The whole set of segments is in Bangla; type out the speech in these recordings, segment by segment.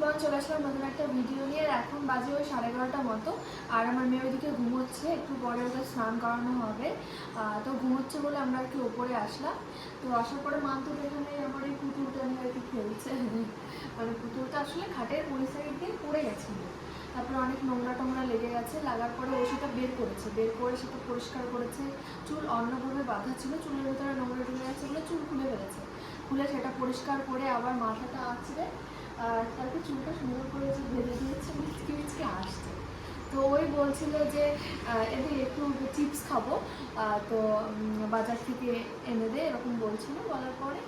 এবার চলে আসলাম নতুন একটা ভিডিও নিয়ে। এখন বাজে ওই সাড়ে এগারোটা মতো। আর আমার মেয়ে ওইদিকে ঘুমোচ্ছে, একটু পরে ওদের স্নান করানো হবে। তো ঘুমোচ্ছে বলে আমরা একটু ওপরে আসলাম। তো আসার পরে মা তো এখানে আমার এই পুতুলটা নিয়ে আর কি খেলছে। মানে পুতুলটা আসলে খাটের ওই সাইড দিয়ে পড়ে গেছিল তারপরে অনেক নোংরা টোংরা লেগে গেছে। লাগার পরে ও সেটা বের করেছে। বের করে সেটা পরিষ্কার করেছে। চুল অন্যভাবে বাঁধা ছিল। চুলের ভেতরে নোংরা ঢুকে গেছে বলে চুল খুলে ফেলেছে। খুলে সেটা পরিষ্কার করে আবার মাথাটা আঁচড়ে আর তারপরে চুলটা সুন্দর করে যে ভেজে দিয়েছে, মিচকে মিচকে আসছে তো ওই বলছিল যে এদের একটু চিপস খাব। তো বাজার থেকে এনে দে, এরকম বলছিল বলার পরে।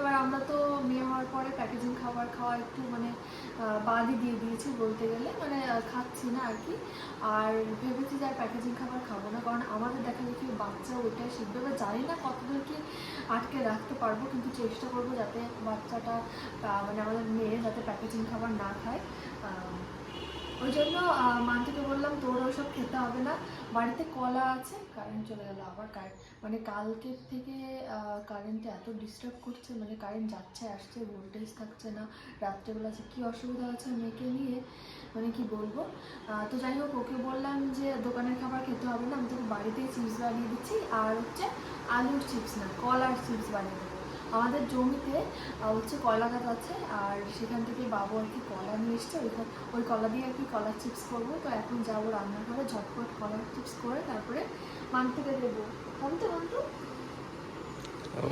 এবার আমরা তো মেয়ে হওয়ার পরে প্যাকেজিং খাবার খাওয়া একটু মানে বাদই দিয়ে দিয়েছি বলতে গেলে। মানে খাচ্ছি না আর কি। আর ভেবেছি যে আর প্যাকেজিং খাবার খাব না, কারণ আমাদের দেখা দেখি বাচ্চা ওইটাই শিখবে। এবার জানি না কতদূর কি আটকে রাখতে পারব, কিন্তু চেষ্টা করব যাতে বাচ্চাটা মানে আমাদের মেয়ে যাতে প্যাকেজিং খাবার না খায়। ওই জন্য মানটিকে বললাম, তোর খেতে হবে না। বাড়িতে কলা আছে কারেন্ট চলে গেল। আবার কারেন্ট মানে কালকের থেকে কারেন্টে এত ডিস্টার্ব করছে মানে কারেন্ট যাচ্ছে, আসছে ভোল্টেজ থাকছে না, রাত্রেবেলা যে কী অসুবিধা আছে মেয়েকে নিয়ে মানে কি বলব? তো যাই হোক, ওকে বললাম যে দোকানের খাবার খেতে হবে না, আমি তোকে বাড়িতেই চিপস বানিয়ে দিচ্ছি, আর হচ্ছে আলুর চিপস না, কলার চিপস বানিয়ে দেবো। আমাদের জমিতে হচ্ছে কলা গাছ আছে আর সেখান থেকে বাবু আর কি কলা নিয়ে এসছে। ওইখান ওই কলা দিয়ে আর কি কলার চিপস করব। তো এখন যাব রান্নাঘরে ঝটপট কলার চিপস করে তারপরে মানতে দেবো। হবে তো মান্তু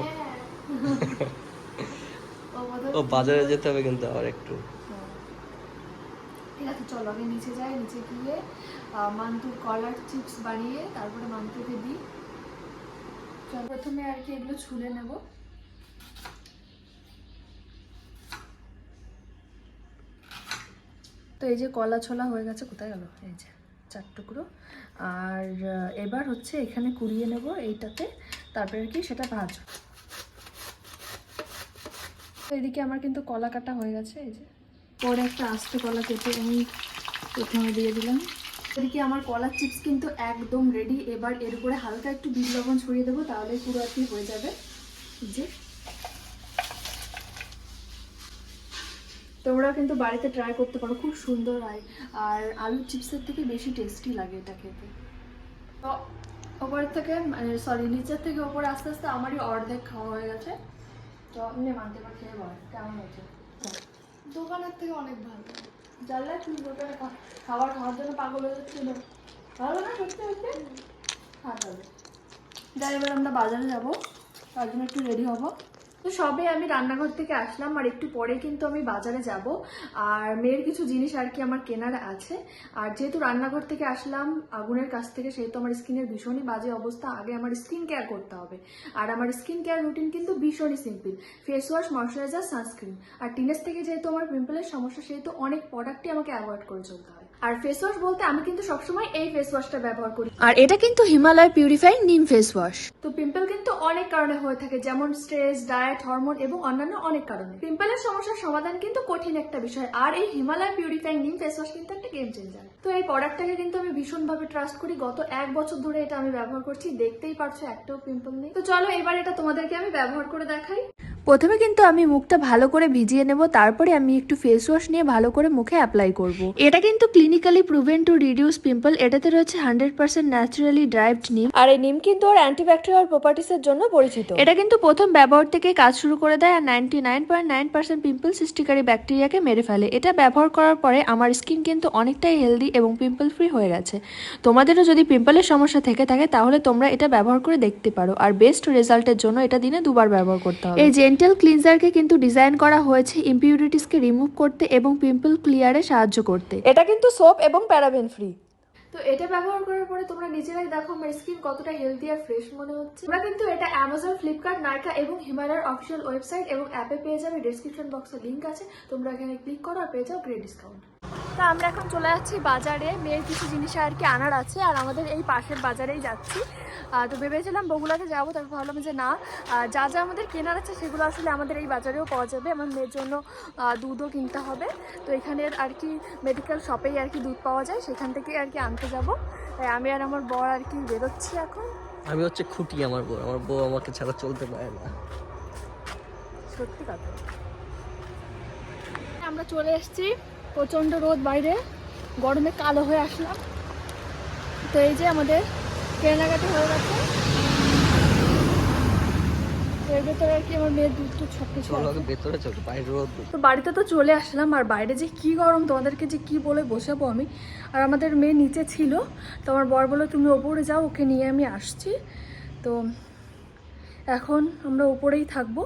হ্যাঁ। ও বাজারে যেতে হবে কিন্তু আবার একটু। ঠিক আছে চলো আগে নিচে যাই নিচে গিয়ে মান্তুর কলার চিপস বানিয়ে তারপরে মান্তুকে দিই। প্রথমে আর কি এগুলো ছুলে নেব। তো এই যে কলা ছোলা হয়ে গেছে, কোথায় গেল? এই যে চার টুকরো। আর এবার হচ্ছে এখানে কুড়িয়ে নেব এইটাতে, তারপরে কি সেটা ভাজবো। তো এদিকে আমার কিন্তু কলা কাটা হয়ে গেছে, এই যে। পরে একটা আস্ত কলা কেটে আমি প্রথমে দিয়ে দিলাম। এদিকে আমার কলার চিপস কিন্তু একদম রেডি এবার এর উপরে হালকা একটু বিট লবণ ছড়িয়ে দেবো, তাহলে পুরো আর কি হয়ে যাবে। যে তোমরা কিন্তু বাড়িতে ট্রাই করতে পারো খুব সুন্দর হয়। আর আলুর চিপসের থেকে বেশি টেস্টি লাগে এটা খেতে। তো ওপরের থেকে মানে সরি নিচের থেকে ওপরে আস্তে আস্তে আমারই অর্ধেক খাওয়া হয়ে গেছে। তো আপনি মানতে পার খেয়ে বল কেমন হয়েছে? দোকানের থেকে অনেক ভালো। জানলে তুমি দোকানে খাবার খাওয়ার জন্য পাগল হয়ে যাচ্ছিল। ভালো না সত্যি হচ্ছে হ্যাঁ তাহলে যাই এবার আমরা বাজারে যাব তার জন্য একটু রেডি হব। তো সবে আমি রান্নাঘর থেকে আসলাম, আর একটু পরে কিন্তু আমি বাজারে যাব। আর মেয়ের কিছু জিনিস আর কি আমার কেনার আছে। আর যেহেতু রান্নাঘর থেকে আসলাম, আগুনের কাছ থেকে, সেহেতু আমার স্কিনের ভীষণই বাজে অবস্থা, আগে আমার স্কিন কেয়ার করতে হবে। আর আমার স্কিন কেয়ার রুটিন কিন্তু ভীষণই simple face wash moisturiser sunscreen আর টিনেস থেকে যেহেতু আমার পিম্পলের সমস্যা, সেহেতু অনেক প্রোডাক্টই আমাকে অ্যাভয়েড করে চলতে হয়। আর ফেস ওয়াশ বলতে আমি কিন্তু সবসময় এই ফেস ওয়াশটা ব্যবহার করি। আর এটা কিন্তু Himalaya purifying neem face wash তো পিম্পল কিন্তু অনেক কারণে হয়ে থাকে যেমন স্ট্রেস ডায়েট হরমোন এবং অন্যান্য অনেক কারণে। পিম্পলের সমস্যার সমাধান কিন্তু কঠিন একটা বিষয় আর এই Himalaya purifying neem face wash কিন্তু একটা গেম চেঞ্জার তো এই প্রোডাক্টটাকে কিন্তু আমি ভীষণভাবে ট্রাস্ট করি গত এক বছর ধরে এটা আমি ব্যবহার করছি দেখতেই পারছ একটাও পিম্পল নেই। তো চলো এবার এটা তোমাদেরকে আমি ব্যবহার করে দেখাই। প্রথমে কিন্তু আমি মুখটা ভালো করে ভিজিয়ে নেব তারপরে আমি একটু ফেস ওয়াশ নিয়ে ভালো করে মুখে অ্যাপ্লাই করব। এটা কিন্তু clinically proven to reduce pimple এটাতে রয়েছে হান্ড্রেড পার্সেন্ট ন্যাচারালি ড্রাইভড নিম আর এই নিম কিন্তু ওর অ্যান্টিব্যাকটেরিয়াল প্রপার্টিস এর জন্য পরিচিত। এটা কিন্তু প্রথম ব্যবহার থেকে কাজ শুরু করে দেয় আর ninety nine point nine percent pimple সৃষ্টিকারী ব্যাকটেরিয়াকে মেরে ফেলে। এটা ব্যবহার করার পরে আমার স্কিন কিন্তু অনেকটাই হেলদি এবং পিম্পল ফ্রি হয়ে গেছে। তোমাদেরও যদি পিম্পলের সমস্যা থেকে থাকে তাহলে তোমরা এটা ব্যবহার করে দেখতে পারো। আর বেস্ট রেজাল্টের জন্য এটা দিনে দুবার ব্যবহার করতে হবে। এই জেন্টাল ক্লিনজারকে কিন্তু ডিজাইন করা হয়েছে ইম্পিউরিটিসকে রিমুভ করতে এবং পিম্পল ক্লিয়ারে সাহায্য করতে। এটা কিন্তু সোপ এবং প্যারাবেন ফ্রি তো এটা ব্যবহার করার পরে তোমরা নিজেরাই দেখো আমার স্কিন কতটা হেলদি আর ফ্রেশ মনে হচ্ছে। তোমরা কিন্তু এটা অ্যামাজন ফ্লিপকার্ট নাইকা এবং হিমালয়ের অফিসিয়াল ওয়েবসাইট এবং অ্যাপে পেয়ে যাবে। ডিসক্রিপশন বক্সে লিঙ্ক আছে। তোমরা এখানে ক্লিক করো আর পেয়ে যাও গ্রেট ডিসকাউন্ট তা আমরা এখন চলে যাচ্ছি বাজারে। মেয়ের কিছু জিনিস আর কি আনার আছে আর আমাদের এই পাশের বাজারেই যাচ্ছি। তো ভেবেছিলাম বগুলাতে যাব তারপর ভাবলাম যে না যা যা আমাদের কেনার আছে সেগুলো আসলে আমাদের এই বাজারেও পাওয়া যাবে। আমার মেয়ের জন্য দুধও কিনতে হবে। তো এখানের আর কি মেডিকেল শপেই আর কি দুধ পাওয়া যায় সেখান থেকে আর কি আনতে যাব। তাই আমি আর আমার বর আর কি বেরোচ্ছি এখন। আমি হচ্ছে খুঁটি আমার বউ আমার বউ আমাকে ছাড়া চলতে পারে না। সত্যি কথা। আমরা চলে এসেছি প্রচণ্ড রোদ বাইরে গরমে কালো হয়ে আসলাম। তো এই যে আমাদের কেনাকাটি হয়ে গেছে। তো বাড়িতে তো চলে আসলাম আর বাইরে যে কি গরম তোমাদেরকে যে কি বলে বসাবো আমি। আর আমাদের মেয়ে নিচে ছিল তো আমার বর বলল তুমি ওপরে যাও ওকে নিয়ে আমি আসছি। তো এখন আমরা ওপরেই থাকব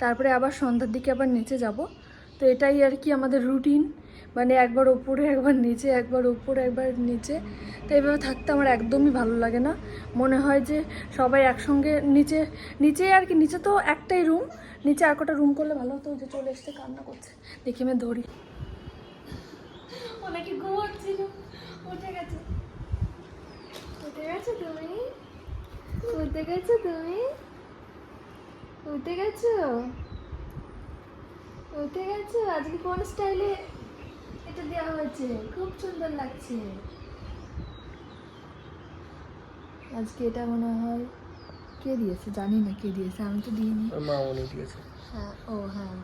তারপরে আবার সন্ধ্যার দিকে আবার নিচে যাব। তো এটাই আর কি আমাদের রুটিন মানে একবার ওপরে, একবার নিচে, একবার ওপরে, একবার নিচে। তো এইভাবে থাকতে আমার একদমই ভালো লাগে না। মনে হয় যে সবাই একসঙ্গে নিচে নিচে আর কি, নিচে তো একটাই রুম নিচে আর কটা রুম করলে ভালো হতো যে চলে এসছে, কান্না করছে। দেখি আমি ধরি। অনেকে ঘুমাচ্ছিল উঠে গেছে। উঠে গেছো তুমি? উঠে গেছো তুমি? উঠে গেছো? উঠে গেছো? আজকে কোন স্টাইলে এটা দেওয়া হয়েছে। খুব সুন্দর লাগছে। আজকে এটা মনে হয় কে দিয়েছে? জানি না কে দিয়েছে আমি তো দিইনি। মা মনে আছে হ্যাঁ ও হ্যাঁ।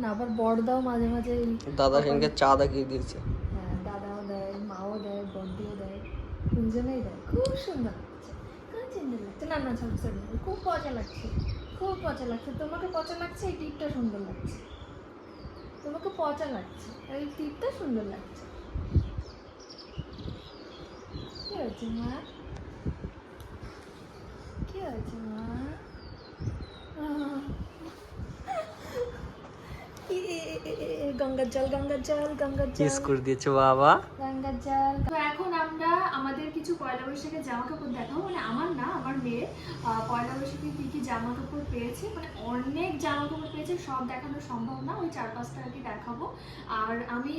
না আবার বড়দাও মাঝে মাঝে দাদা সেদিনকে চা দেখিয়ে দিয়েছে। হ্যাঁ দাদাও দেয় মাও দেয় বন্দিও দেয় তিনজনেই দেয়। খুব সুন্দর লাগছে খুব সুন্দর লাগছে। না না সরি খুব পচা লাগছে খুব পচা লাগছে। তোমাকে পচা লাগছে এই টিপটা সুন্দর লাগছে। তোমাকে পচা লাগছে আর এই টিপটা সুন্দর লাগছে। কি হয়েছে মা? কি হয়েছে মা? গঙ্গার জল গঙ্গার জল গঙ্গার জল। কিস করে দিয়েছে বাবা। গঙ্গার জল। তো এখন আমরা আমাদের কিছু পয়লা বৈশাখের জামা কাপড় দেখাবো। মানে আমার না আমার মেয়ে পয়লা বৈশাখে কি কি জামা কাপড় পেয়েছে মানে অনেক জামা কাপড় পেয়েছে সব দেখানো সম্ভব না ওই চার পাঁচটা আর কি দেখাবো। আর আমি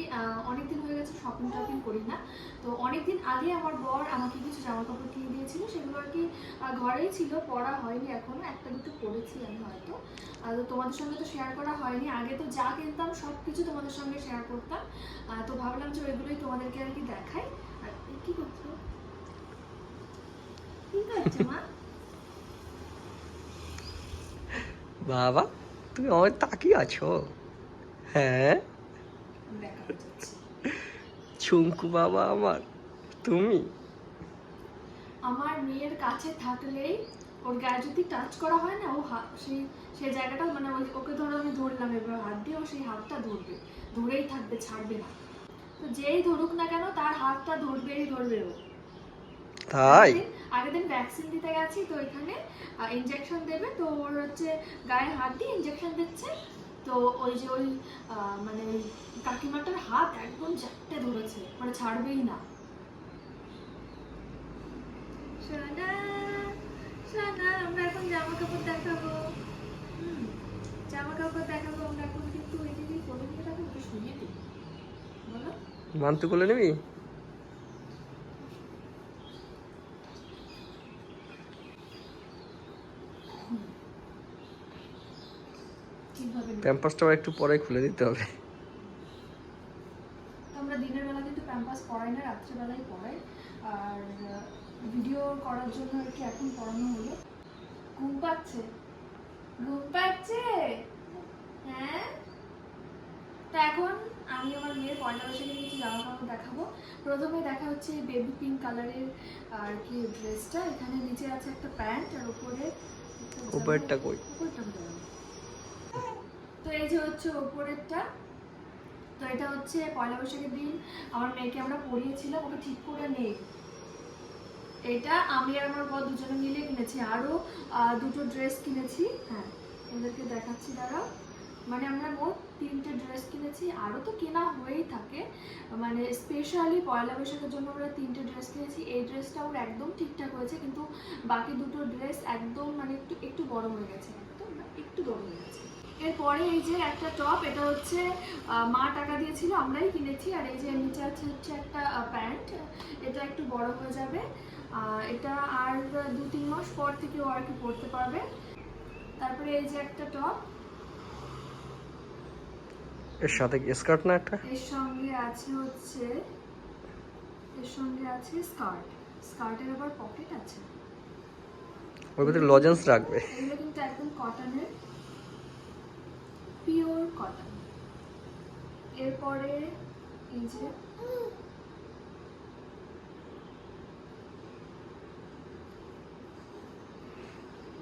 অনেক দিন হয়ে গেছে শপিং টপিং করি না। তো অনেকদিন আগে আমার বর আমাকে কিছু জামা কাপড় কিনে দিয়েছিল সেগুলো আর কি ঘরেই ছিল পরা হয়নি এখনও একটা দুটো পরেছি আমি হয়তো। তো তোমাদের সঙ্গে তো শেয়ার করা হয়নি আগে তো যা কিনতাম সব কিছু তোমাদের সঙ্গে শেয়ার করতাম। তো ভাবলাম যে ওইগুলোই তোমাদেরকে আর কি দেখাই। আর কি করছ? কি করছ মা? বাবা তুমি আমার তাকিয়ে আছো? হ্যাঁ? ছুঙ্কু বাবা আমার। তুমি? আমার মেয়ের কাছে থাকলেই ওর গায়ে যদি টাচ করা হয় না ও হা- সেই সেই জায়গাটা মানে ওই- ওকে ধরো আমি ধরলাম এবার হাত দিয়ে ও সেই হাতটা ধরবে। ধরেই থাকবে ছাড়বে না। তো যেই ধরুক না কেন তার হাতটা ধরবেই ধরবে ও। তাই? আগের দিন- ভ্যাকসিন দিতে গেছি তো এখানে ইনজেকশন দেবে তো ওর হচ্ছে গায়ে হাত দিয়ে ইনজেকশন দিচ্ছে। তো ওই যে ওই আহ, মানে কাকিমাটার হাত একদম চারটে ধরেছে মানে ছাড়বেই না। সোনা আমরা এখন জামা কাপড় দেখাবো। জামা কাপড় দেখাবো আমরা এখন কিন্তু ওই দিদি কোলে নিয়ে রাখব ওকে শুয়ে দিই বলো। মান্তু করলে নিবি। আবার একটু পরে খুলে দিতে হবে তো আমরা দিনের বেলা কিন্তু প্যাম্পাস না রাত্রেবেলাই পড়াই আর ভিডিও করার জন্য আর কি এখন পড়ানো হলো। ঘুম পাচ্ছে? ঘুম পাচ্ছে? হ্যাঁ? তো এখন আমি আমার মেয়ের পয়লা বৈশাখের কিছু জামা কাপড় দেখাবো। প্রথমে দেখা হচ্ছে বেবি পিঙ্ক কালারের আর কি ড্রেসটা এখানে নিচে আছে একটা প্যান্ট আর উপরে একটা উপরেরটা কই? উপরটা তো এই যে হচ্ছে উপরেরটা। তো এটা হচ্ছে পয়লা বৈশাখের দিন। আমার মেয়েকে আমরা পড়িয়েছিলাম ওটা ঠিক করে নেই এটা আমি আর আমার বর দুজনে মিলে কিনেছি। আরও দুটো ড্রেস কিনেছি। হ্যাঁ ওদেরকে দেখাচ্ছি দাঁড়াও মানে আমরা মোট তিনটে ড্রেস কিনেছি। আরও তো কেনা হয়েই থাকে। মানে স্পেশালি পয়লা বৈশাখের জন্য আমরা তিনটে ড্রেস কিনেছি। এই ড্রেসটা ওর একদম ঠিকঠাক হয়েছে, কিন্তু বাকি দুটো ড্রেস একদম মানে একটু একটু গরম হয়ে গেছে। একদম একটু গরম হয়ে গেছে। এরপরে এই যে একটা টপ এটা হচ্ছে মা টাকা দিয়েছিল আমরাই কিনেছি। আর এই যে নিচে আছে হচ্ছে একটা প্যান্ট এটা একটু বড় হয়ে যাবে। এটা আর দু তিন মাস পর থেকে ও আর কি পরতে পারবে। তারপরে এই যে একটা টপ এর সাথে স্কার্ট না একটা? এর সঙ্গে আছে হচ্ছে এর সঙ্গে আছে স্কার্ট স্কার্টের আবার পকেট আছে। ওর ভিতরে লজেন্স রাখবে। এগুলো কিন্তু একদম কটনের পিওর কটন। এরপরে এই যে,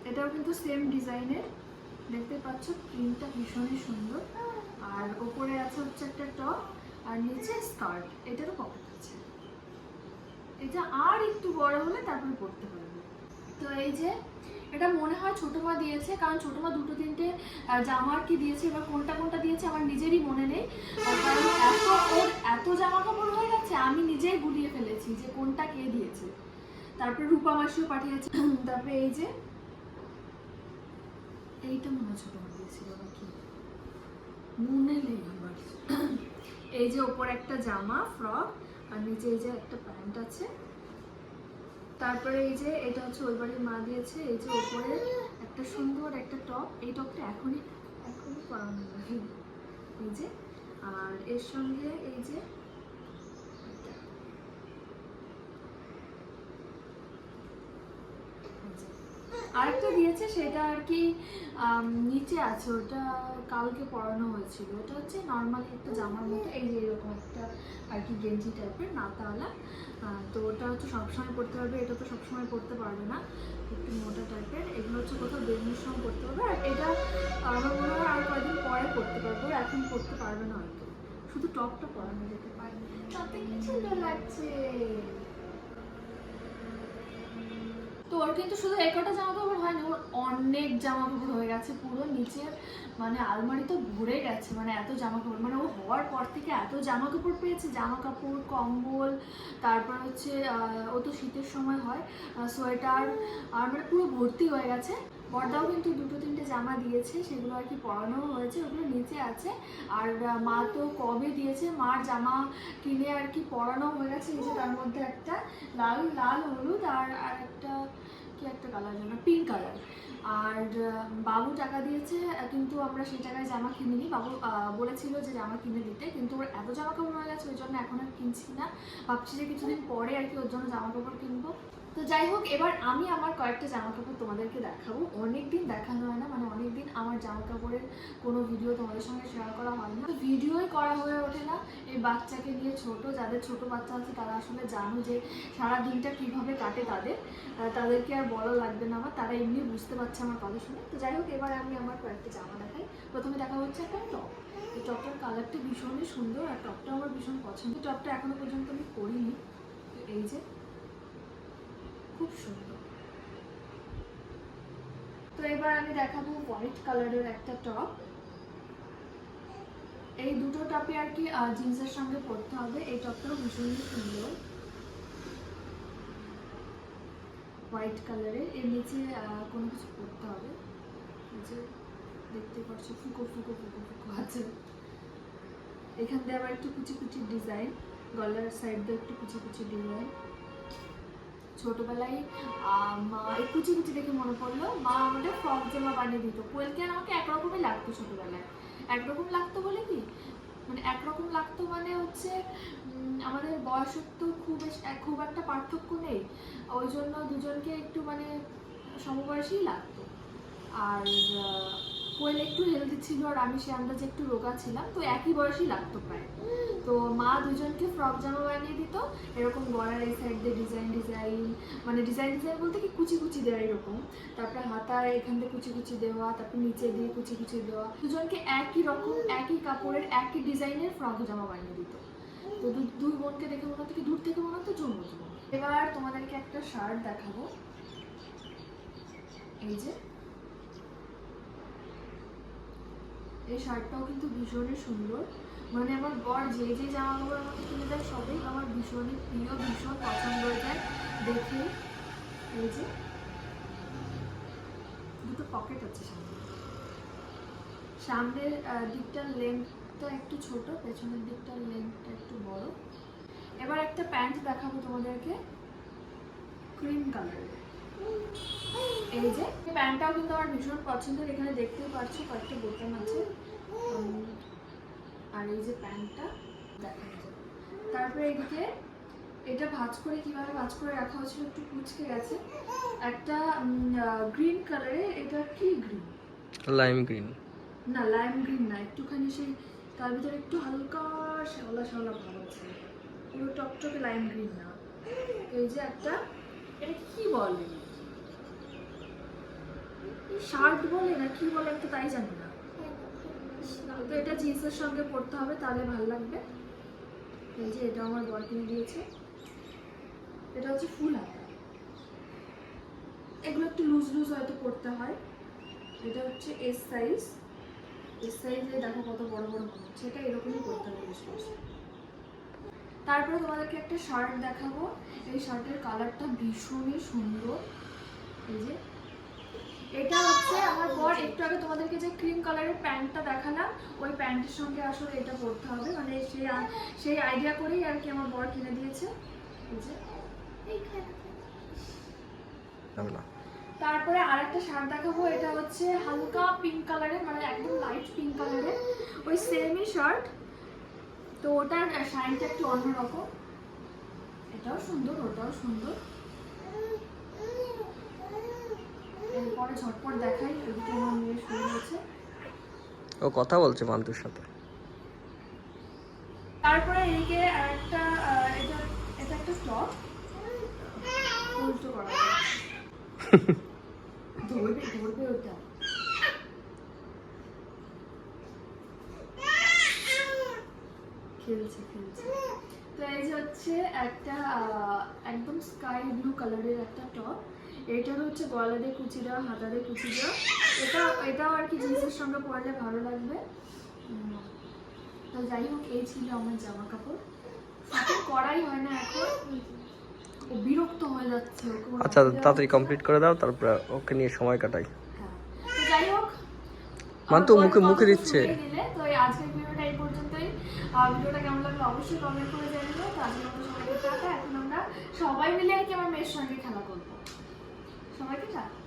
এটাও কিন্তু সেম ডিজাইনের। দেখতে পাচ্ছ প্রিন্টটা ভীষণই সুন্দর। আর ওপরে আছে হচ্ছে একটা টপ আর নিচে স্কার্ট এটারও পকেট আছে। এটা আর একটু বড় হলে তারপরে পরতে পারবে। তো এই যে এটা মনে হয় ছোটো মা দিয়েছে, কারণ ছোটো মা দুটো তিনটে জামার কি দিয়েছে এবার কোনটা কোনটা দিয়েছে আমার নিজেরই মনে নেই। কারণ এত ওর এত জামা কাপড় হয়ে গেছে, আমি নিজেই গুলিয়ে ফেলেছি যে কোনটা কে দিয়েছে। তারপরে রূপা মাসিও পাঠিয়েছে। তারপরে এই যে, এইটা মনে হয় ছোটো মা দিয়েছিল কি? মনে নেই আমার এই যে ওপর একটা জামা, ফ্রক, আর নিচে এই যে একটা প্যান্ট আছে। তারপরে এই যে, এটা হচ্ছে ওই বাড়ির মা দিয়েছে, এই যে ওপরে একটা সুন্দর একটা টপ, এই টপটা এখনই এখনই পরানো এই যে, আর এর সঙ্গে এই যে এটা। এই যে। আরেকটা দিয়েছে, সেটা আর কি নিচে আছে, ওটা কালকে পরানো হয়েছিল। ওটা হচ্ছে নর্মালি একটা জামার মতো, এই যে এরকম একটা আর কি গেঞ্জি টাইপের নাতাওয়ালা তো ওটা হচ্ছে সবসময় পরতে পারবে, এটা তো সবসময় পরতে পারবে না, একটু মোটা টাইপের। এগুলো হচ্ছে কোথাও বেরোনোর সময় পরতে পারবে, আর এটা আমার মনে হয় আর কয়েকদিন পরে পরতে পারব এখন পরতে পারবে না হয়তো। শুধু টপটা পরানো যেতে পারে। তাতে কি সুন্দর লাগছে? তো ওর কিন্তু শুধু এই কটা জামা কাপড় হয়নি, ওর অনেক জামা কাপড় হয়ে গেছে, পুরো নিচে মানে আলমারি তো ভরে গেছে মানে এত জামা কাপড় মানে ও হওয়ার পর থেকে এত জামা কাপড় পেয়েছে জামা কাপড় কম্বল, তারপর হচ্ছে ও তো শীতের সময় হয় সোয়েটার, আর মানে পুরো ভর্তি হয়ে গেছে। বর্দাও কিন্তু দুটো তিনটে জামা দিয়েছে, সেগুলো আর কি পরানো হয়েছে, ওগুলো নিচে আছে। আর মা তো কবে দিয়েছে, মার জামা কিনে আর কি পরানো হয়ে গেছে, এই যে তার মধ্যে একটা লাল লাল হলুদ আর আর একটা একটা কালার যেন পিঙ্ক কালার আর বাবু টাকা দিয়েছে, কিন্তু আমরা সেই টাকায় জামা কিনিনি। বাবু বলেছিল যে জামা কিনে দিতে, কিন্তু ওর এত জামা কাপড় হয়ে গেছে, ওই জন্য এখন আর কিনছি না। ভাবছি যে কিছুদিন পরে আর কি ওর জন্য জামা কাপড় কিনবো। তো যাই হোক, এবার আমি আমার কয়েকটা জামা কাপড় তোমাদেরকে দেখাবো। অনেক দিন দেখানো হয় না মানে অনেক দিন আমার জামা কাপড়ের কোনো ভিডিও তোমাদের সঙ্গে শেয়ার করা হয় না। তো ভিডিওই করা হয়ে ওঠে না। এই বাচ্চাকে নিয়ে ছোট, যাদের ছোট বাচ্চা আছে, তারা আসলে জানো যে সারা দিনটা কীভাবে কাটে তাদের। তাদেরকে আর বলা লাগবে না আমার। তারা এমনি বুঝতে পারছে আমার কথা শুনে। তো যাই হোক, এবার আমি আমার কয়েকটা জামা দেখাই। প্রথমে দেখা হচ্ছে একটা টপ। এই টপটার কালারটা ভীষণই সুন্দর আর টপটা আমার ভীষণ পছন্দ। টপটা এখনও পর্যন্ত আমি করিনি এই যে, খুব সুন্দর। তো এবার আমি দেখাবো হোয়াইট কালারের একটা টপ। এই দুটো টপে আর কি জিন্সের সঙ্গে পরতে হবে। এই টপটাও ভীষণই সুন্দর। হোয়াইট কালারের, এর নিচে কোনো কিছু করতে হবে। যে দেখতে পাচ্ছ, ফুকো ফুকো ফুকো ফুকো আছে। এখান দিয়ে আবার একটু কুচি কুচি ডিজাইন, গলার সাইড দিয়ে একটু কুচি কুচি ডিজাইন। ছোটবেলায় মা, এই কুচি কুচি দেখে মনে পড়ল, মা আমাদের ফ্রক জামা বানিয়ে দিত। কোয়েলকে আমাকে একরকমই লাগতো ছোটবেলায়। একরকম লাগতো বলে কি? মানে একরকম লাগতো মানে হচ্ছে আমাদের বয়সের তো খুব খুব একটা পার্থক্য নেই। ওই জন্য দুজনকে একটু মানে সমবয়সী লাগতো। আর কোয়েল একটু হেলদি ছিল আর আমি সে আন্দাজে একটু রোগা ছিলাম, তো একই বয়সই লাগতো প্রায়। তো মা দুজনকে ফ্রক জামা বানিয়ে দিত, এরকম গলার এই সাইড দিয়ে ডিজাইন ডিজাইন মানে ডিজাইন ডিজাইন বলতে কি কুচি কুচি দেওয়া এরকম। তারপরে হাতায় এখান দিয়ে কুচি কুচি দেওয়া, তারপর নিচে দিয়ে কুচি কুচি দেওয়া। দুজনকে একই রকম, একই কাপড়ের, একই ডিজাইনের ফ্রক জামা বানিয়ে দিত। তো দুই বোনকে দেখে মনে হতো দূর থেকে মনে হতো জন্ম এবার তোমাদেরকে একটা শার্ট দেখাবো। এই যে। এই শার্টটাও কিন্তু ভীষণই সুন্দর। মানে আমার বর যে যে জামা কাপড় আমাকে কিনে দেয় সবই আমার ভীষণই প্রিয়, ভীষণ পছন্দ হয়ে যায়। দেখে। এই যে। দুটো পকেট আছে সামনে। সামনের দিকটার লেন্থটা একটু ছোট পেছনের দিকটার লেন্থটা একটু বড়। এবার একটা প্যান্ট দেখাবো তোমাদেরকে ক্রিম কালারের এই যে প্যান্টটাও কিন্তু আমার ভীষণ পছন্দের এখানে দেখতেই পাচ্ছ কয়েকটা বোতাম আছে। আর এই যে প্যান্টটা দেখা যাবে তারপরে এদিকে এটা ভাঁজ করে কীভাবে ভাঁজ করে রাখা হয়েছিল একটু কুচকে গেছে। একটা গ্রিন কালারে এটা কি গ্রিন লাইম গ্রিন না লাইম গ্রিন না একটুখানি সেই তার ভিতরে একটু হালকা শ্যাওলা শ্যাওলা ভাব আছে। পুরো টকটকে লাইম গ্রিন না। এই যে একটা, এটা কি বলে? শার্ট বলে না কি বলে তো তাই জানি না। তো এটা জিন্সের সঙ্গে পরতে হবে, তাহলে ভালো লাগবে। এই যে এটা আমার বর কিনে দিয়েছে। এটা হচ্ছে ফুল হাতা। এগুলো একটু লুজ লুজ হয়তো পড়তে হয়। এটা হচ্ছে এস সাইজ এস সাইজে দেখো কত বড় বড় মনে হচ্ছে, এটা এরকমই করতে হবে তারপরে তোমাদেরকে একটা শার্ট দেখাবো। এই শার্টের কালারটা ভীষণই সুন্দর। এই যে, এটা হচ্ছে আমার বর, একটু আগে তোমাদেরকে যে ক্রিম কালারের প্যান্টটা দেখালাম, ওই প্যান্টের সঙ্গে আসলে এটা পরতে হবে। মানে সেই সেই আইডিয়া করেই আর কি আমার বর কিনে দিয়েছে। এই যে তারপরে আরেকটা শার্ট দেখাবো এটা হচ্ছে হালকা পিঙ্ক কালারের মানে একদম লাইট পিঙ্ক কালারের ওই সেমই শার্ট তো ওটার শাইনটা একটু অন্যরকম। এটাও সুন্দর ওটাও সুন্দর। এরপরে ঝটপট দেখাই ওদিকে আমার মেয়ে শুরু হয়েছে। ও কথা বলছে মান্তুর সাথে। তারপরে এদিকে আহ, এটা এটা একটা ফ্লপ উল্টো করা আছে। ধরবে ধরবে ওটা টপ এটার হচ্ছে গলা দিয়ে কুচি দেওয়া, হাতা দিয়ে কুচি এটাও আর কি জিন্সের সঙ্গে পরলে ভালো লাগবে। তো যাই হোক, এই ছিল আমার জামা কাপড় করাই হয় না এখন। ও বিরক্ত হয়ে যাচ্ছে ওকে আচ্ছা তাড়াতাড়ি কমপ্লিট করে দাও তারপরে ওকে নিয়ে সময় কাটাই। হ্যাঁ। যাই হোক মান তো মুখে মুখে দিচ্ছে। তো এই আজকের ভিডিওটা এই পর্যন্তই। ভিডিওটা কেমন লাগল অবশ্যই কমেন্ট করে জানিও। তো আজকের মতো সবাইকে টাটা। এখন আমরা সবাই মিলে আর কি আমার মেয়ের সঙ্গে খেলা করব। সবাইকে টাটা।